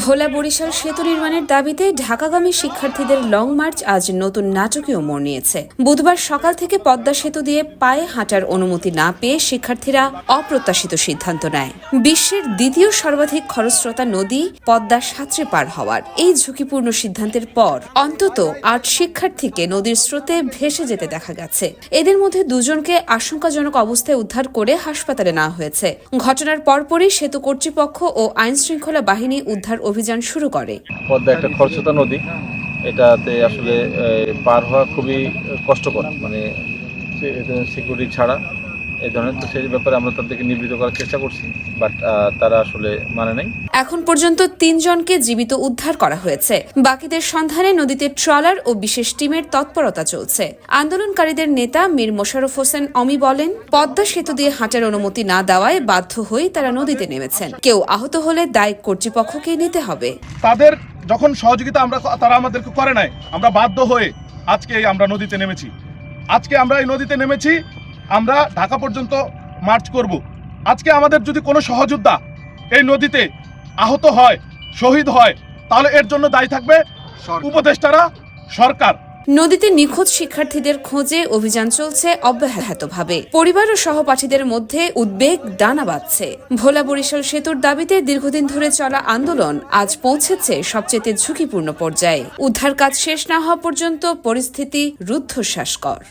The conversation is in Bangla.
ভোলা বরিশাল সেতু নির্মাণের দাবিতে ঢাকাগামী শিক্ষার্থীদের লং মার্চ আজ নতুন নাটকীয় মোড় নিয়েছে। বুধবার সকাল থেকে পদ্মা সেতু দিয়ে পায়ে হাঁটার অনুমতি না পেয়ে শিক্ষার্থীরা অপ্রত্যাশিত সিদ্ধান্ত নেয়। বিশ্বের দ্বিতীয় সর্বাধিক খরস্রোতা নদী পদ্মা সাঁতরে পার হওয়ার এই ঝুঁকিপূর্ণ সিদ্ধান্তের পর অন্তত আট শিক্ষার্থীকে নদীর স্রোতে ভেসে যেতে দেখা গেছে। এদের মধ্যে দুজনকে আশঙ্কাজনক অবস্থায় উদ্ধার করে হাসপাতালে নেওয়া হয়েছে। ঘটনার পরপরই সেতু কর্তৃপক্ষ ও আইনশৃঙ্খলা বাহিনী উদ্ধার অভিযান শুরু করে। পদ্মা একটা খরস্রোতা নদী। এটাতে আসলে পার হওয়া খুবই কষ্টকর। মানে সিকিউরিটি ছাড়া। এই ধরনের তো সেই ব্যাপারে আমরা তাদেরকে নিবৃত করার চেষ্টা করছি বাট তারা আসলে মানে নাই। এখন পর্যন্ত তিনজনকে জীবিত উদ্ধার করা হয়েছে। বাকিদের সন্ধানে নদীতে ট্রলার ও বিশেষ টিমের তৎপরতা চলছে। আন্দোলনকারীদের নেতা মীর মোশাররফ হোসেন অমি বলেন পদ্মা সেতু দিয়ে হাঁটার অনুমতি না দেওয়ায় বাধ্য হয়ে তারা নদীতে নেমেছেন। কেউ আহত হলে দায় কর্তৃপক্ষকেই নিতে হবে। তাদের যখন সহযোগিতা আমরা তারা আমাদেরকে করে নাই আমরা বাধ্য হয়ে আজকে আমরা নদীতে নেমেছি। আজকে আমরা এই নদীতে নেমেছি আমরা ঢাকা পর্যন্ত মার্চ করব। আজকে আমাদের যদি কোনো সহযোদ্ধা এই নদীতে আহত হয় শহীদ হয় তাহলে এর জন্য দায়ী থাকবে উপদেষ্টারা সরকার। নদীতে নিখোঁজ শিক্ষার্থীদের খোঁজে অভিযান চলছে অব্যাহতভাবে। পরিবার ও সহপাঠীদের মধ্যে উদ্বেগ দানা বাঁধছে। ভোলা বরিশাল সেতুর দাবিতে দীর্ঘদিন ধরে চলা আন্দোলন আজ পৌঁছেছে সবচেয়ে ঝুঁকিপূর্ণ পর্যায়ে। উদ্ধার কাজ শেষ না হওয়া পর্যন্ত পরিস্থিতি রুদ্ধশ্বাসকর।